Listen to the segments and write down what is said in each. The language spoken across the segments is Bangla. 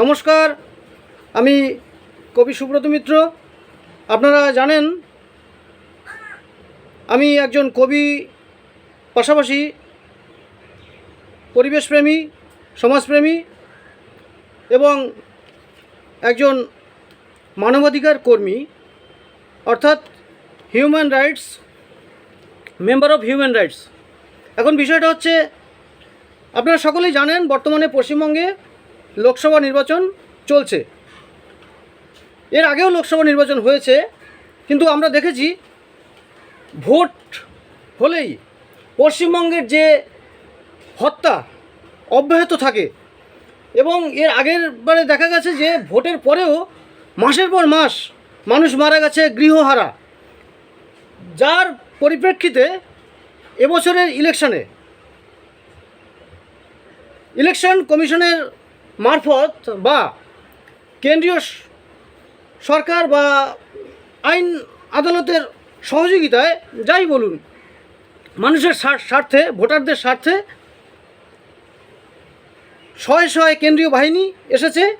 নমস্কার, আমি কবি সুব্রত মিত্র। আপনারা জানেন, আমি একজন কবি, পাশাপাশি পরিবেশপ্রেমী, সমাজপ্রেমী এবং একজন মানবাধিকার কর্মী, অর্থাৎ human rights, member of human rights. এখন বিষয়টা হচ্ছে, আপনারা সকলেই জানেন, বর্তমানে পশ্চিমবঙ্গে লোকসভা নির্বাচন চলছে। এর আগেও লোকসভা নির্বাচন হয়েছে, কিন্তু আমরা দেখেছি ভোট হলেই পশ্চিমবঙ্গের যে হত্যা অব্যাহত থাকে এবং এর আগের বারে দেখা গেছে যে ভোটের পরেও মাসের পর মাস মানুষ মারা গেছে গৃহহারা। যার পরিপ্রেক্ষিতে এবছরের ইলেকশনে, ইলেকশন কমিশনের মারফত বা কেন্দ্রীয় সরকার বা আইন আদালতের সহযোগিতায় যাই বলুন, মানুষের স্বার- স্বার্থে, ভোটারদের স্বার্থে শয়ে শয়ে কেন্দ্রীয় বাহিনী এসেছে।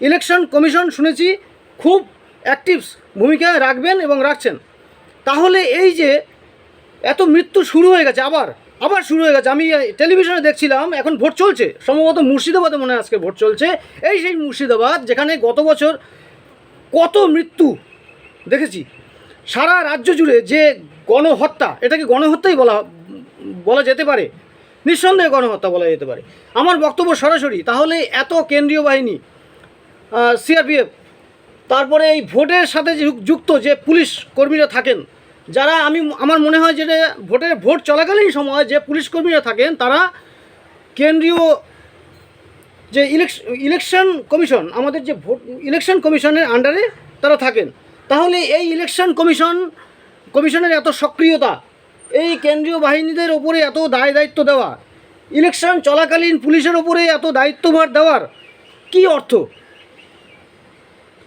ইলেকশন কমিশন শুনেছি খুব অ্যাক্টিভ ভূমিকা রাখবেন এবং রাখছেন। তাহলে এই যে এত মৃত্যু শুরু হয়ে গেছে আবার আবার শুরু হয়ে গেছে। আমি টেলিভিশনে দেখছিলাম, এখন ভোট চলছে। সম্ভবত মুর্শিদাবাদে মনে হয় আজকে ভোট চলছে। এই সেই মুর্শিদাবাদ, যেখানে গত বছর কত মৃত্যু দেখেছি। সারা রাজ্য জুড়ে যে গণহত্যা, এটাকে গণহত্যাই বলা বলা যেতে পারে। নিঃসন্দেহে গণহত্যা বলা যেতে পারে। আমার বক্তব্য সরাসরি, তাহলে এত কেন্দ্রীয় বাহিনী সিআরপিএফ, তারপরে এই ভোটের সাথে যুক্ত যে পুলিশ কর্মীরা থাকেন যারা আমি, আমার মনে হয় যে ভোটের ভোট চলাকালীন সময় যে পুলিশ কর্মীরা থাকেন, তারা কেন্দ্রীয় যে ইলেকশন কমিশন, আমাদের যে ভোট, ইলেকশন কমিশনের আন্ডারে তারা থাকেন। তাহলে এই ইলেকশন কমিশন, কমিশনের এত সক্রিয়তা, এই কেন্দ্রীয় বাহিনীদের ওপরে এত দায় দায়িত্ব দেওয়া, ইলেকশন চলাকালীন পুলিশের ওপরে এত দায়িত্বভার দেওয়ার কি অর্থ?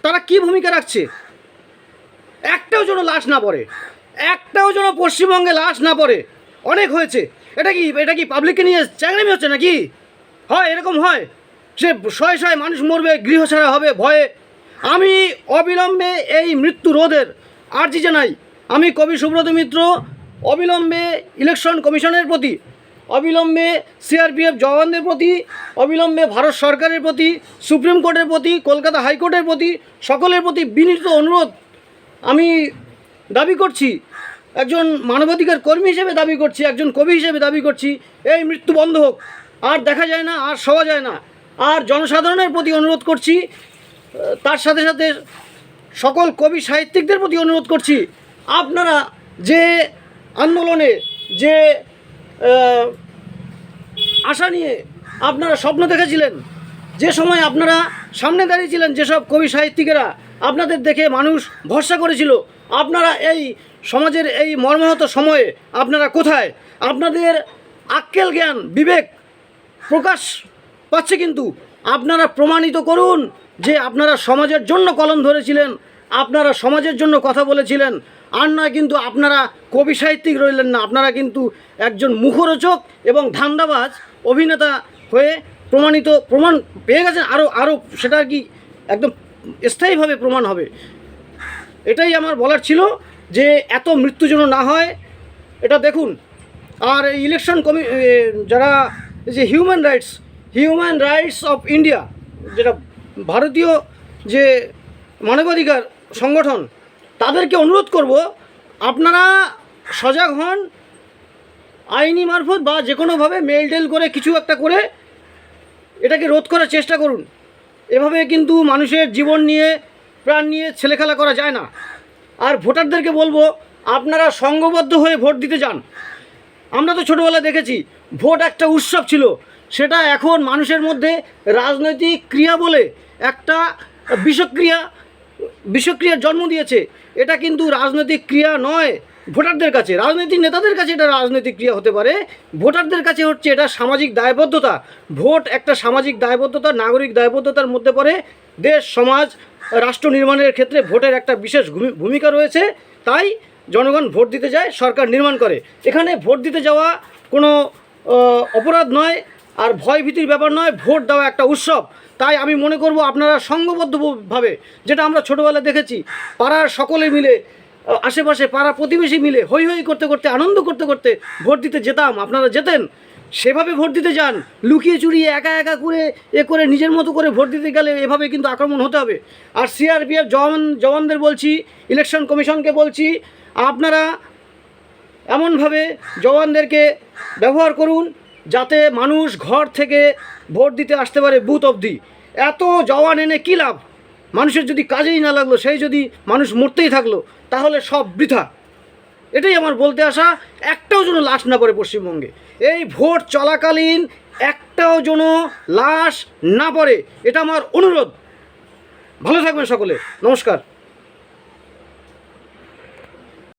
তারা কি ভূমিকা রাখছে? একটাও যেন লাশ না পড়ে। একটাও যেন পশ্চিমবঙ্গে লাশ না পড়ে। অনেক হয়েছে। এটা কি এটা কি পাবলিককে নিয়ে চ্যাংরামি হচ্ছে নাকি? হয়, এরকম হয়? সে শয়ে শয়ে মানুষ মরবে গৃহ ছাড়া হবে, ভয়ে। আমি অবিলম্বে এই মৃত্যু রোধের আর্জি জানাই। আমি কবি সুব্রত মিত্র, অবিলম্বে ইলেকশন কমিশনের প্রতি, অবিলম্বে সিআরপিএফ জওয়ানদের প্রতি, অবিলম্বে ভারত সরকারের প্রতি, সুপ্রিম কোর্টের প্রতি, কলকাতা হাইকোর্টের প্রতি, সকলের প্রতি বিনীত অনুরোধ। আমি দাবি করছি। একজন মানবাধিকার কর্মী হিসেবে দাবি করছি, একজন কবি হিসেবে দাবি করছি, এই মৃত্যু বন্ধ হোক। আর দেখা যায় না, আর সওয়া যায় না। আর জনসাধারণের প্রতি অনুরোধ করছি, তার সাথে সাথে সকল কবি সাহিত্যিকদের প্রতি অনুরোধ করছি, আপনারা যে আন্দোলনে, যে আশা নিয়ে আপনারা স্বপ্ন দেখেছিলেন, যে সময় আপনারা সামনে দাঁড়িয়েছিলেন যেসব কবি সাহিত্যিকেরা আপনাদের দেখে মানুষ ভরসা করেছিল আপনারা এই সমাজের এই মর্মাহত সময়ে আপনারা কোথায়? আপনাদের আক্কেল জ্ঞান, বিবেক প্রকাশ পাচ্ছে কিন্তু। আপনারা প্রমাণিত করুন যে আপনারা সমাজের জন্য কলম ধরেছিলেন, আপনারা সমাজের জন্য কথা বলেছিলেন। আর নয় কিন্তু আপনারা কবি সাহিত্যিক রইলেন না, আপনারা কিন্তু একজন মুখরোচক এবং ধান্দাবাজ অভিনেতা হয়ে প্রমাণিত প্রমাণ পেয়ে গেছেন। আরও আরও সেটা কি একদম স্থায়ীভাবে প্রমাণ হবে। এটাই আমার বলার ছিল যে এত মৃত্যু যেন না হয়। এটা দেখুন। আর এই ইলেকশন কমি যারা যে human rights human rights of India যেটা ভারতীয় যে মানবাধিকার সংগঠন, তাদেরকে অনুরোধ করব, আপনারা সজাগ হন। আইনি মারফত বা যে কোনোভাবে মেল টেল করে কিছু একটা করে এটাকে রোধ করার চেষ্টা করুন। এভাবে কিন্তু মানুষের জীবন নিয়ে প্রাণ নিয়ে ছেলেখেলা করা যায় না। আর ভোটারদেরকে বলব, আপনারা সংঘবদ্ধ হয়ে ভোট দিতে যান। আমরা তো ছোটোবেলায় দেখেছি, ভোট একটা উৎসব ছিল। সেটা এখন মানুষের মধ্যে রাজনৈতিক ক্রিয়া বলে একটা বিষক্রিয়া, বিষক্রিয়ার জন্ম দিয়েছে। এটা কিন্তু রাজনৈতিক ক্রিয়া নয়। ভোটারদের কাছে, রাজনৈতিক নেতাদের কাছে এটা রাজনৈতিক ক্রিয়া হতে পারে। ভোটারদের কাছে হচ্ছে এটা সামাজিক দায়বদ্ধতা। ভোট একটা সামাজিক দায়বদ্ধতা, নাগরিক দায়বদ্ধতার মধ্যে পড়ে। দেশ, সমাজ, রাষ্ট্র নির্মাণের ক্ষেত্রে ভোটের একটা বিশেষ ভূমি- ভূমিকা রয়েছে। তাই জনগণ ভোট দিতে যায়, সরকার নির্মাণ করে। এখানে ভোট দিতে যাওয়া কোনো অপরাধ নয় আর ভয় ভীতির ব্যাপার নয়, ভোট দেওয়া একটা উৎসব। তাই আমি মনে করব আপনারা সঙ্গবদ্ধভাবে, যেটা আমরা ছোটোবেলায় দেখেছি, পাড়ার সকলে মিলে আশেপাশে পাড়া প্রতিবেশী মিলে হই হই করতে করতে, আনন্দ করতে করতে ভোট দিতে যেতাম। আপনারা যেতেন? সেভাবে ভোট দিতে যান। লুকিয়ে চুরিয়ে একা একা করে, এ করে নিজের মতো করে ভোট দিতে গেলে এভাবে কিন্তু আক্রমণ হতে হবে। আর সিআরপিএফ জওয়ান জওয়ানদের বলছি, ইলেকশন কমিশনকে বলছি, আপনারা এমনভাবে জওয়ানদেরকে ব্যবহার করুন যাতে মানুষ ঘর থেকে ভোট দিতে আসতে পারে বুথ অবধি। এত জওয়ান এনে কী লাভ? মানুষের যদি কাজেই না লাগল, সেই যদি মানুষ মরতেই থাকল, তাহলে সব বৃথা। এটাই আমার বলতে আসা, একটাও যেন লাশ না পড়ে পশ্চিমবঙ্গে। এই ভোট চলাকালীন একটাও যেন লাশ না পড়ে, এটা আমার অনুরোধ। ভালো থাকবেন সকলে। নমস্কার।